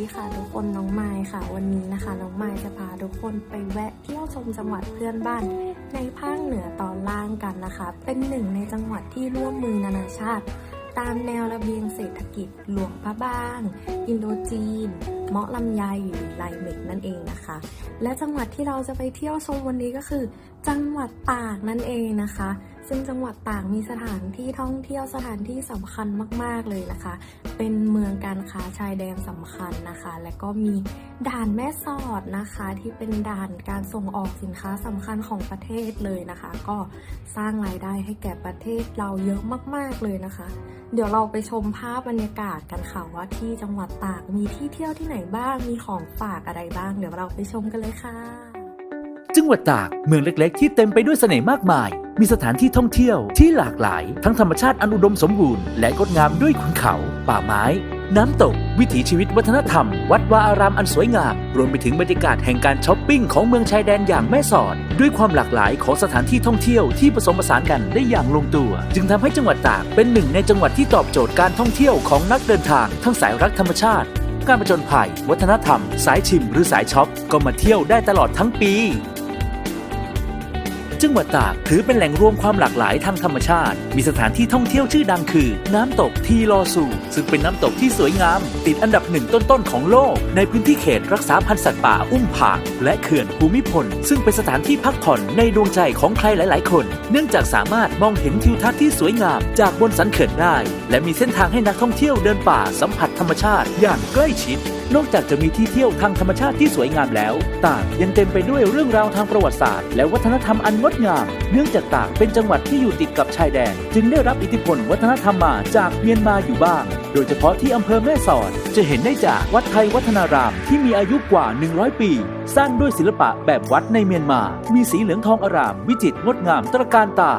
ดีค่ะทุกคนน้องไม้ค่ะ วันนี้นะคะ น้องไม้จะพาทุกคนไปแวะเที่ยวชมจังหวัดเพื่อนบ้าน ในภาคเหนือตอนล่างกันนะคะ เป็นหนึ่งในจังหวัดที่ร่วมมือนานาชาติ ตามแนวระเบียงเศรษฐกิจหลวงพระบาง อินโดจีน เมาะลำไยหรือไลเมกนั่นเองนะคะ และจังหวัดที่เราจะไปเที่ยวชมวันนี้ก็คือ จังหวัดตากนั่นเองนะคะ ซึ่งจังหวัดตากมีสถานที่ท่องเที่ยวสถานที่สำคัญมาก ๆเลยนะคะ เป็นเมืองการค้าชายแดนสำคัญนะคะ และก็มีด่านแม่สอดนะคะ ที่เป็นด่านการส่งออกสินค้าสำคัญของประเทศเลยนะคะ ก็สร้างรายได้ให้แก่ประเทศเราเยอะมาก ๆเลยนะคะ เดี๋ยวเราไปชมภาพบรรยากาศกันค่ะว่าที่จังหวัดตากมีที่เที่ยวที่ไหนบ้าง มีของฝากอะไรบ้าง เดี๋ยวเราไปชมกันเลยค่ะ จังหวัดตากเมืองเล็ก ๆ ที่เต็มไปด้วยเสน่ห์มากมาย มีสถานที่ท่องเที่ยวที่หลากหลาย ทั้งธรรมชาติอันอุดมสมบูรณ์และงดงามด้วยขุนเขา ป่าไม้ น้ำตก วิถีชีวิตวัฒนธรรม วัดวาอารามอันสวยงาม รวมไปถึงบรรยากาศแห่งการช้อปปิ้งของเมืองชายแดนอย่างแม่สอด ด้วยความหลากหลายของสถานที่ท่องเที่ยวที่ผสมผสานกันได้อย่างลงตัว จึงทำให้จังหวัดตากเป็นหนึ่งในจังหวัดที่ตอบโจทย์การท่องเที่ยวของนักเดินทาง ทั้งสายรักธรรมชาติ การผจญภัย วัฒนธรรม สายชิมหรือสายช็อป ก็มาเที่ยวได้ตลอดทั้งปี จังหวัดตากถือเป็นแหล่งรวมความหลากหลายทางธรรมชาติ มีสถานที่ท่องเที่ยวชื่อดังคือ น้ำตกทีลอซูซึ่งเป็นน้ำตกที่สวยงาม ติดอันดับหนึ่งต้นๆของโลก ในพื้นที่เขตรักษาพันธุ์สัตว์ป่าอุ้มผางและเขื่อนภูมิพล ซึ่งเป็นสถานที่พักผ่อนในดวงใจของใครหลายๆ คน เนื่องจากสามารถมองเห็นทิวทัศน์ที่สวยงาม จากบนสันเขื่อนได้ และมีเส้นทางให้นักท่องเที่ยวเดินป่าสัมผัสธรรมชาติอย่างใกล้ชิด นอกจากจะมีที่เที่ยวทางธรรมชาติที่สวยงามแล้ว ตากยังเต็มไปด้วยเรื่องราวทางประวัติศาสตร์ และวัฒนธรรมอันงดงาม เนื่องจากตากเป็นจังหวัดที่อยู่ติดกับชายแดน จึงได้รับอิทธิพลวัฒนธรรมมาจากเมียนมาอยู่บ้าง โดยเฉพาะที่อำเภอแม่สอด จะเห็นได้จากวัดไทยวัฒนาราม ที่มีอายุกว่า 100 ปี สร้างด้วยศิลปะแบบวัดในเมียนมา มีสีเหลืองทองอาราม วิจิตรงดงามตระการตา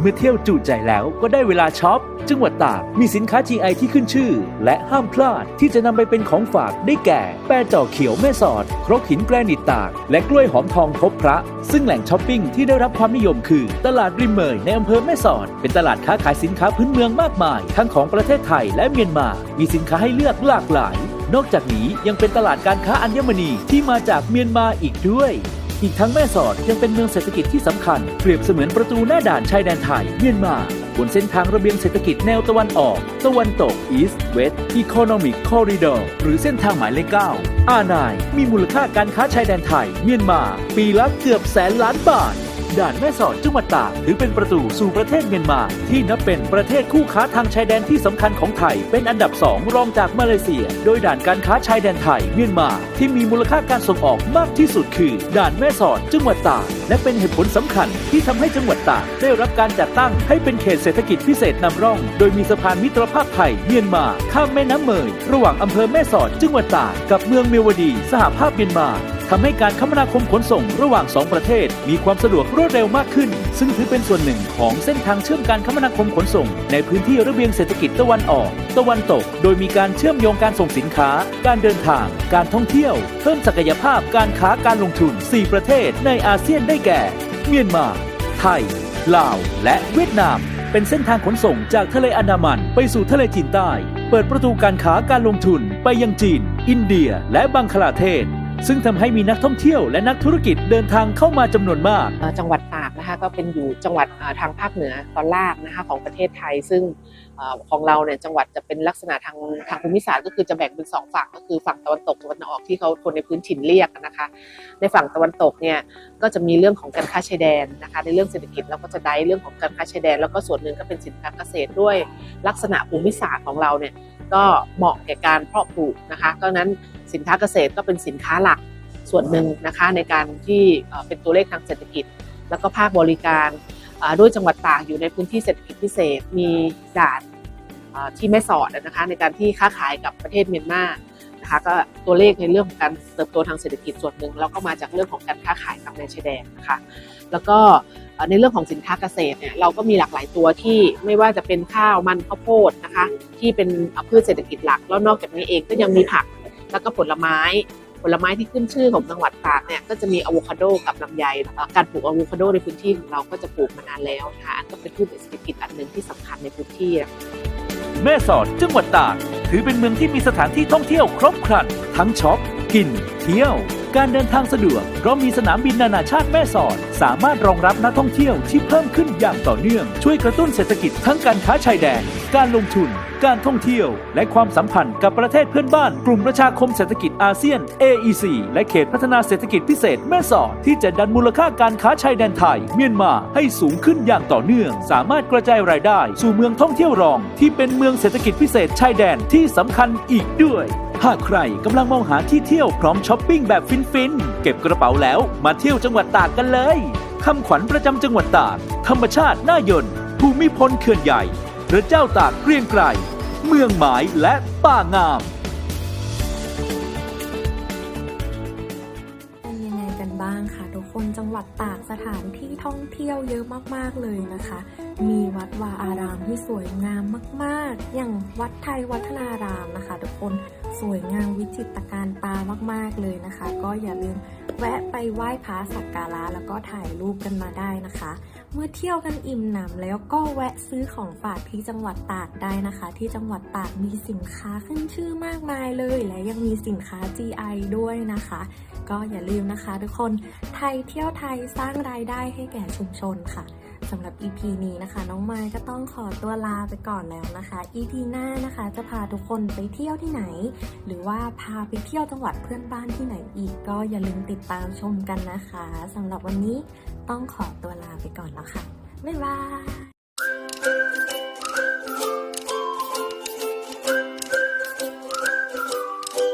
เมื่อเที่ยวจูใจแล้วก็ได้เวลาช็อป จังหวัดตากมีสินค้า GI ที่ขึ้นชื่อ และห้ามพลาดที่จะนำไปเป็นของฝากได้แก่ แปรจ่อเขียวแม่สอด ครกหินแกรนิตตาก และกล้วยหอมทองพบพระ ซึ่งแหล่งช้อปปิ้งที่ได้รับความนิยมคือ ตลาดริมเมยในอำเภอแม่สอด เป็นตลาดค้าขายสินค้าพื้นเมืองมากมาย ทั้งของประเทศไทยและเมียนมา มีสินค้าให้เลือกหลากหลาย นอกจากนี้ยังเป็นตลาดการค้าอัญมณีที่มาจากเมียนมาอีกด้วย อีกทั้งแม่สอดยังเป็นเมืองเศรษฐกิจที่สำคัญ เปรียบเสมือนประตูหน้าด่านชายแดนไทยเมียนมาบนเส้นทางระเบียงเศรษฐกิจแนวตะวันออก ตะวันตก East West Economic Corridor หรือเส้นทางหมายเลข9อานายมีมูลค่าการค้าชายแดนไทย เมียนมา ปีละเกือบแสนล้านบาท ด่านแม่สอดจังหวัดตากถือเป็นประตูสู่ประเทศเมียนมา ที่นับเป็นประเทศคู่ค้าทางชายแดนที่สำคัญของไทย เป็นอันดับสองรองจากมาเลเซีย โดยด่านการค้าชายแดนไทยเมียนมา ที่มีมูลค่าการส่งออกมากที่สุดคือ ด่านแม่สอดจังหวัดตากและเป็นเหตุผลสำคัญที่ทำให้จังหวัดตากได้รับการจัดตั้งให้เป็นเขตเศรษฐกิจพิเศษนำร่อง โดยมีสะพานมิตรภาพไทยเมียนมาข้ามแม่น้ำเมย ระหว่างอำเภอแม่สอดจังหวัดตากกับเมืองเมียวดี สหภาพเมียนมา ทำให้การคมนาคมขนส่งระหว่าง 2 ประเทศ มีความสะดวกรวดเร็วมากขึ้น ซึ่งถือเป็นส่วนหนึ่งของเส้นทางเชื่อมการคมนาคมขนส่ง ในพื้นที่ระเบียงเศรษฐกิจตะวันออก ตะวันตก โดยมีการเชื่อมโยงการส่งสินค้า การเดินทาง การท่องเที่ยว เพิ่มศักยภาพการค้าการลงทุน 4 ประเทศ ในอาเซียนได้แก่ เมียนมา ไทย ลาว และเวียดนาม เป็นเส้นทางขนส่งจากทะเลอันดามันไปสู่ทะเลจีนใต้ เปิดประตูการค้าการลงทุนไปยังจีน อินเดีย และบังคลาเทศ ซึ่งทำให้มีนักท่องเที่ยวและนักธุรกิจเดินทางเข้ามาจำนวนมาก จังหวัดตากนะคะก็เป็นอยู่จังหวัดทางภาคเหนือตอนล่างนะคะของประเทศไทย ซึ่งของเราเนี่ยจังหวัดจะเป็นลักษณะทางทางภูมิศาสตร์ก็คือจะแบ่งเป็นสองฝั่งก็คือฝั่งตะวันตกตะวันออกที่เขาคนในพื้นถิ่นเรียกนะคะ ในฝั่งตะวันตกเนี่ยก็จะมีเรื่องของการค้าชายแดนนะคะ ในเรื่องเศรษฐกิจเราก็จะได้เรื่องของการค้าชายแดน แล้วก็ส่วนหนึ่งก็เป็นสินค้าเกษตรด้วยลักษณะภูมิศาสตร์ของเราเนี่ย ก็เหมาะแก่การเพาะปลูกนะคะก็นั้นสินค้าเกษตรก็เป็นสินค้าหลักส่วนหนึ่งนะคะในการที่เป็นตัวเลขทางเศรษฐกิจ แล้วก็ภาคบริการด้วยจังหวัดตากอยู่ในพื้นที่เศรษฐกิจพิเศษมีด่านที่แม่สอดนะคะในการที่ค้าขายกับประเทศเมียนมานะคะก็ตัวเลขในเรื่องของการเติบโตทางเศรษฐกิจส่วนหนึ่งแล้วก็มาจากเรื่องของการค้าขายกับในชายแดนนะคะแล้วก็ ในเรื่องของสินค้าเกษตรเนี่ยเราก็มีหลากหลายตัวที่ไม่ว่าจะเป็นข้าวมันข้าวโพดนะคะที่เป็นพืชเศรษฐกิจหลัก แล้วนอกจากนี้เองก็ยังมีผักแล้วก็ผลไม้ ผลไม้ที่ขึ้นชื่อของจังหวัดตากเนี่ยก็จะมีอะโวคาโดกับลำไย การปลูกอะโวคาโดในพื้นที่ของเราก็จะปลูกมานานแล้วนะคะอันก็เป็นพืชเศรษฐกิจอันหนึ่งที่สำคัญในพื้นที่แม่สอดจังหวัดตากถือเป็นเมืองที่มีสถานที่ท่องเที่ยวครบครันทั้งช็อปกินเที่ยว การเดินทางสะดวก เพราะมีสนามบินนานาชาติแม่สอด สามารถรองรับนักท่องเที่ยวที่เพิ่มขึ้นอย่างต่อเนื่อง ช่วยกระตุ้นเศรษฐกิจทั้งการค้าชายแดน การลงทุน การท่องเที่ยว และความสัมพันธ์กับประเทศเพื่อนบ้าน กลุ่มประชาคมเศรษฐกิจอาเซียน AEC และเขตพัฒนาเศรษฐกิจพิเศษแม่สอดที่จะดันมูลค่าการค้าชายแดนไทย เมียนมาให้สูงขึ้นอย่างต่อเนื่อง สามารถกระจายรายได้ สู่เมืองท่องเที่ยวรอง ที่เป็นเมืองเศรษฐกิจพิเศษชายแดนที่สำคัญอีกด้วย หากใครกำลังมองหาที่เที่ยวพร้อมช้อปปิ้งแบบฟินๆ เก็บกระเป๋าแล้วมาเที่ยวจังหวัดตากกันเลยคำขวัญประจำจังหวัดตาก ธรรมชาติน่ายนภูมิพลเขื่อนใหญ่ พระเจ้าตากเกรียงไกรเมืองหมายและป่างาม ท่องเที่ยวเยอะมากๆเลยนะคะ มีวัดวาอารามที่สวยงามมาก ๆ อย่างวัดไทยวัฒนารามนะคะ ทุกคนสวยงามวิจิตรการตามาก ๆเลยนะคะ ก็อย่าลืมแวะไปไหว้พระสักการะแล้วก็ถ่ายรูปกันมาได้นะคะ เมื่อเที่ยวกันอิ่มหนำแล้วก็แวะซื้อของฝากที่จังหวัดตากได้นะคะ ที่จังหวัดตากมีสินค้าขึ้นชื่อมากมายเลย และยังมีสินค้า GI ด้วยนะคะ ก็อย่าลืมนะคะทุกคนไทยเที่ยวไทยสร้างรายได้ให้แก่ชุมชนค่ะ สำหรับ EP นี้นะคะ น้องไม้ก็ต้องขอตัวลาไปก่อนแล้วนะคะ EP หน้านะคะจะพาทุกคนไปเที่ยวที่ไหน หรือว่าพาไปเที่ยวจังหวัดเพื่อนบ้านที่ไหนอีก ก็อย่าลืมติดตามชมกันนะคะสำหรับวันนี้ต้องขอตัวลาไปก่อนแล้วค่ะบ๊ายบาย